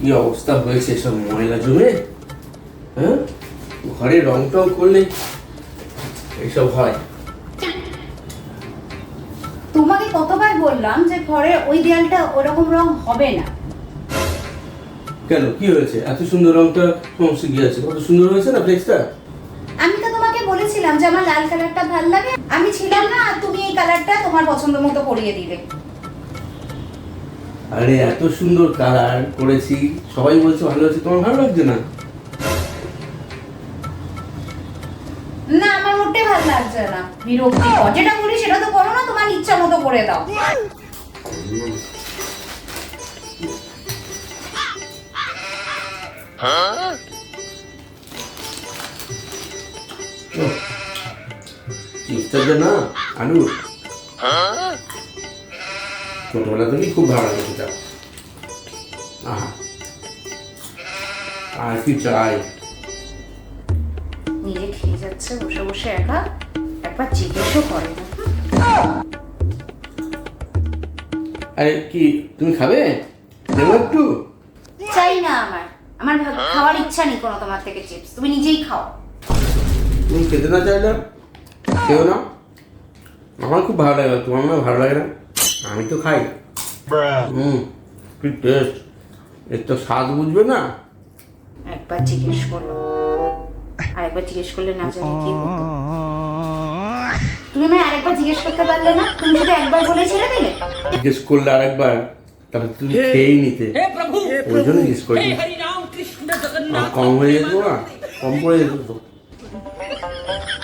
কি অবস্থা হয়েছে সব ময়লা জমে? হ্যাঁ? ঘরে রং টং করলে এইসব হয়। তোমাকে কতবার বললাম যে ঘরে ওই দেয়ালটা ওরকম রং হবে না। কেন? কি হয়েছে? এত সুন্দর রংটা সমস্যা কি আছে? কত সুন্দর হয়েছে না ফ্লেক্সটা? তোমাকে বলেছিলাম যে আমার লাল কালারটা ভালো লাগে। আমি ছিলাম না আর তুমি এই কালারটা তোমার পছন্দ মতো করিয়ে দিলে। আরে এত সুন্দর কালার করেছি। সবাই বলছে ভালো আছে তোমার ভালো লাগছে না? না আমার মোটে ভালো লাগছে না। বিরক্তিকর। যেটা বলি সেটা তো করো না তোমার ইচ্ছা মতো করে দাও। চিপসটা যে না আলু ছোটবেলা থেকেই খুব ভালো লাগে সেটা আহা। আর কি চাই? নিজে খেয়ে যাচ্ছে বসে বসে একা। একবার জিজ্ঞেসও করে আরে কি তুমি খাবে? দেবো একটু? চাই না আমার। আমার খাওয়ার ইচ্ছা নেই কোনো তোমার থেকে চিপস তুমি নিজেই খাও। তুমি খেতে না চাইলে খেও না। আমার খুব ভালো লাগে তোমার মনে ভালো লাগে না। আমি তো খাই। হুম কি টেস্ট এর তো স্বাদ বুঝবে না। একবার জিজ্ঞেস করল আরেকবার জিজ্ঞেস করলে না জানি কি তুমি আমায় আরেকবার জিজ্ঞেস করতে পারলে না? তুমি শুধু একবার বলে ছেড়ে দিলে? জিজ্ঞেস করলে আরেকবার তাহলে তুমি খেয়েই নিতে। ওই জন্য জিজ্ঞেস করি। কম হয়ে যেত না কম পড়ে যেত Thank you.